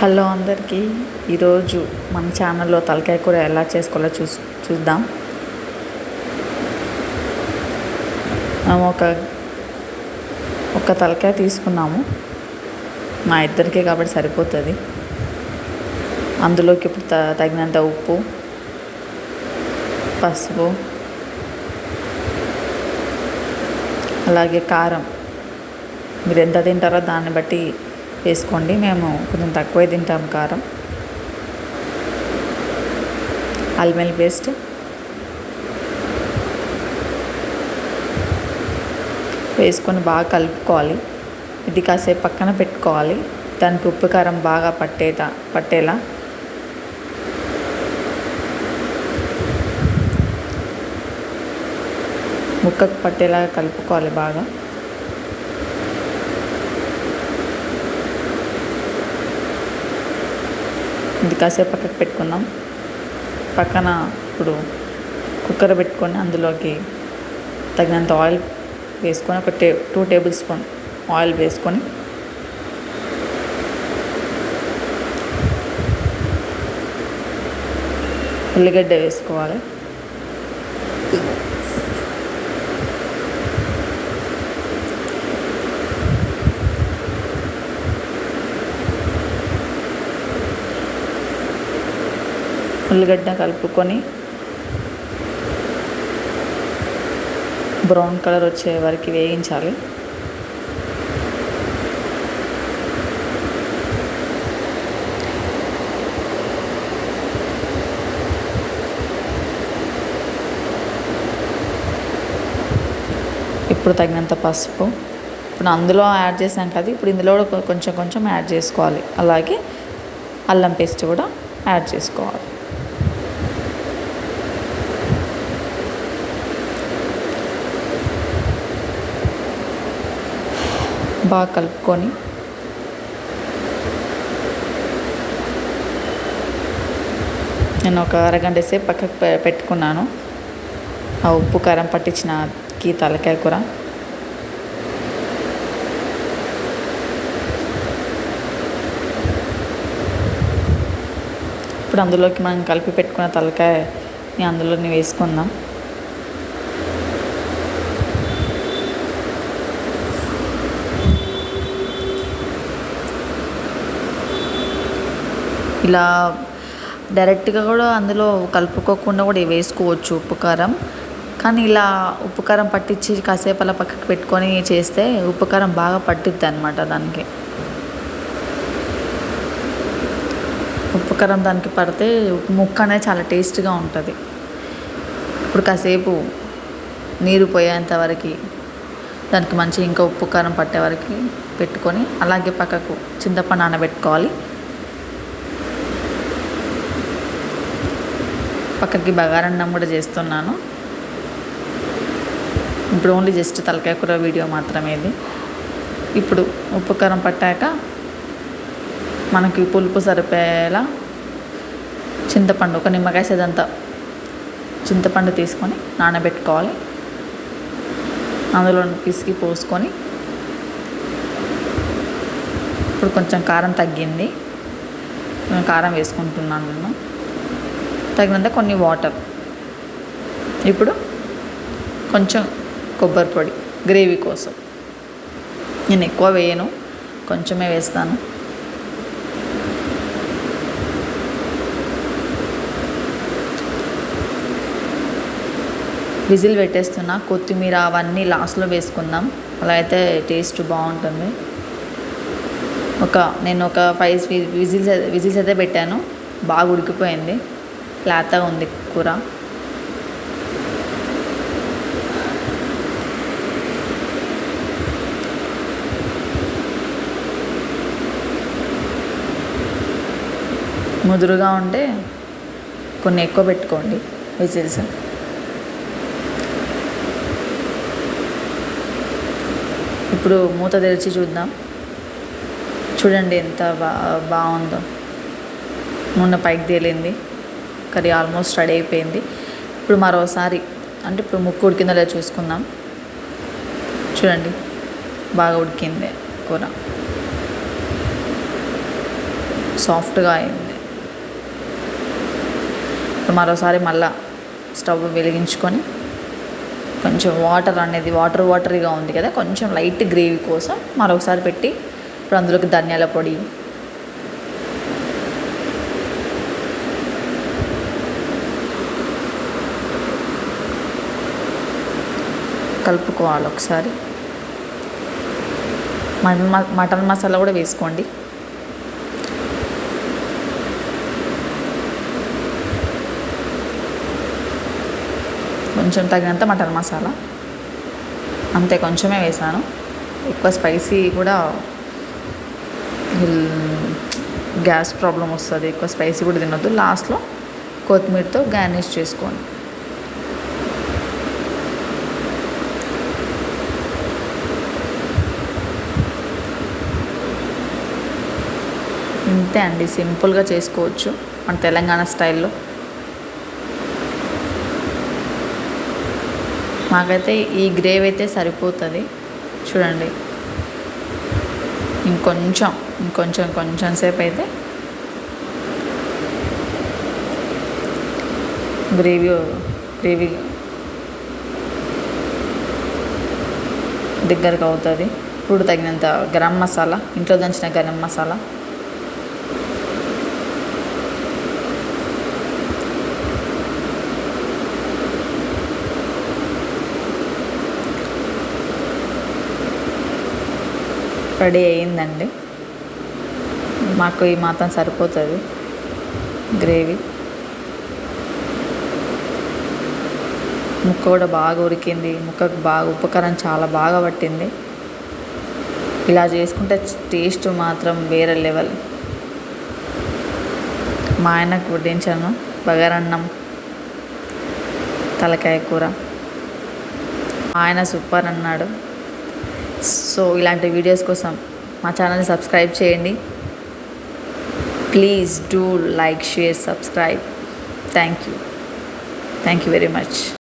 Hello అందరికీ. ఈరోజు మన ఛానల్లో తలకాయ కూర ఎలా చేసుకోవాలో చూ చూద్దాం. మేము ఒక ఒక తలకాయ తీసుకున్నాము. మా ఇద్దరికే కాబట్టి సరిపోతుంది. అందులోకి ఇప్పుడు త తగినంత ఉప్పు పసుపు అలాగే కారం. మీరు ఎంత తింటారో దాన్ని బట్టి వేసుకోండి. మేము కొంచెం తక్కువే తింటాం కారం. అల్మెల్ పేస్ట్. వేసుకొని బాగా కలుపుకోవాలి. ఇది కాసేపు పక్కన పెట్టుకోవాలి. దానికి ఉప్పు కారం బాగా పట్టేట పట్టేలా. ముక్కకు పట్టేలా కలుపుకోవాలి బాగా. ఇది కాసేపు పక్కకు పెట్టుకుందాం. పక్కన ఇప్పుడు కుక్కర్ పెట్టుకొని అందులోకి తగినంత ఆయిల్ వేసుకొని ఒక టే టూ టేబుల్ స్పూన్ ఆయిల్ వేసుకొని ఉల్లిగడ్డ వేసుకోవాలి. ఉల్లిగడ్డ కలుపుకొని బ్రౌన్ కలర్ వచ్చే వరకు వేయించాలి. ఇప్పుడు తగినంత పసుపు. ఇప్పుడు అందులో యాడ్ చేసాం కదా ఇప్పుడు ఇందులో కూడా కొంచెం కొంచెం యాడ్ చేసుకోవాలి. అలాగే అల్లం పేస్ట్ కూడా యాడ్ చేసుకోవాలి. బాగా కలుపుకొని నేను ఒక అరగంట సేపు పక్కకు పె- పెట్టుకున్నాను. ఆ ఉప్పు కారం పట్టించిన కీ తలకాయ కూర. ఇప్పుడు అందులోకి మనం కలిపి పెట్టుకున్న తలకాయని అందులోని వేసుకుందాం. ఇలా డైరెక్ట్గా కూడా అందులో కలుపుకోకుండా కూడా వేసుకోవచ్చు ఉప్పు కారం. కానీ ఇలా ఉప్పు కారం పట్టించి కాసేపు అలా పక్కకు పెట్టుకొని చేస్తే ఉప్పు కారం బాగా పట్టిద్ది అనమాట దానికి. ఉప్పు కారం దానికి పడితే ముక్క అనేది చాలా టేస్ట్గా ఉంటుంది. ఇప్పుడు కాసేపు నీరు పోయేంత వరకు దానికి మంచి ఇంకా ఉప్పు కారం పట్టే వరకు పెట్టుకొని అలాగే పక్కకు చింతపండు నానబెట్టుకోవాలి. పక్కకి బగారన్నం కూడా చేస్తున్నాను. ఇప్పుడు ఓన్లీ జస్ట్ తలకాయ కూర వీడియో మాత్రమే ఇది. ఇప్పుడు ఉప్పు కారం పట్టాక మనకి పులుపు సరిపోయేలా చింతపండు ఒక నిమ్మకాయ సేదంతా చింతపండు తీసుకొని నానబెట్టుకోవాలి. అందులో పిసికి పోసుకొని ఇప్పుడు కొంచెం కారం తగ్గింది. నేను కారం వేసుకుంటున్నాను నేను. తగినంత కొన్ని వాటర్. ఇప్పుడు కొంచెం కొబ్బరి పొడి గ్రేవీ కోసం. నేను ఎక్కువ వేయను కొంచెమే వేస్తాను. విజిల్ పెట్టేస్తున్నా కొత్తిమీర అవన్నీ లాస్ట్లో వేసుకుందాం. అలా అయితే టేస్ట్ బాగుంటుంది. ఒక నేను ఒక ఫైవ్ విజిల్స్ విజిల్స్ అయితే పెట్టాను. బాగా ఉడికిపోయింది. లేతగా ఉంది కూర. ముదురుగా ఉంటే కొన్ని ఎక్కువ పెట్టుకోండి విజిల్స్. ఇప్పుడు మూత తెరిచి చూద్దాం. చూడండి ఎంత బా బాగుందో. మొన్న పైకి తేలింది. కర్రీ ఆల్మోస్ట్ రెడీ అయిపోయింది. ఇప్పుడు మరోసారి అంటే ఇప్పుడు ముక్కు ఉడికిందో చూసుకుందాం. చూడండి బాగా ఉడికింది కూర. సాఫ్ట్గా అయింది. మరోసారి మళ్ళా స్టవ్ వెలిగించుకొని కొంచెం వాటర్ అనేది వాటర్ వాటరీగా ఉంది కదా కొంచెం లైట్ గ్రేవీ కోసం మరొకసారి పెట్టి ఇప్పుడు అందులోకి ధనియాల పొడి కలుపుకోవాలి ఒకసారి. మటన్ మటన్ మసాలా కూడా వేసుకోండి. కొంచెం తగినంత మటన్ మసాలా. అంతే కొంచెమే వేసాను. ఎక్కువ స్పైసీ కూడా గ్యాస్ ప్రాబ్లం వస్తుంది. ఎక్కువ స్పైసీ కూడా తినొద్దు. లాస్ట్లో కొత్తిమీరతో గార్నిష్ చేసుకోండి. ఇంతే అండి సింపుల్గా చేసుకోవచ్చు మన తెలంగాణ స్టైల్లో. మాకైతే ఈ గ్రేవ్ అయితే సరిపోతుంది. చూడండి. ఇంకొంచెం ఇంకొంచెం కొంచెం సేపు అయితే గ్రేవీ గ్రేవీ దగ్గరకు అవుతుంది ఇప్పుడు తగినంత గరం మసాలా ఇంట్లో దంచిన గరం మసాలా. రెడీ అయ్యిందండి. మాకు ఈ మాత్రం సరిపోతుంది. గ్రేవీ. ముక్క కూడా బాగా ఉడికింది. ముక్కకు బాగా ఉపకారం చాలా బాగా పట్టింది. ఇలా చేసుకుంటే టేస్ట్ మాత్రం వేరే లెవెల్. మా ఆయనకు వడ్డించాను. బగారన్నం తలకాయ కూర. ఆయన సూపర్ అన్నాడు. సో ఇలాంటి వీడియోస్ కోసం మా ఛానల్ని సబ్స్క్రైబ్ చేయండి. Please do like share subscribe thank you thank you very much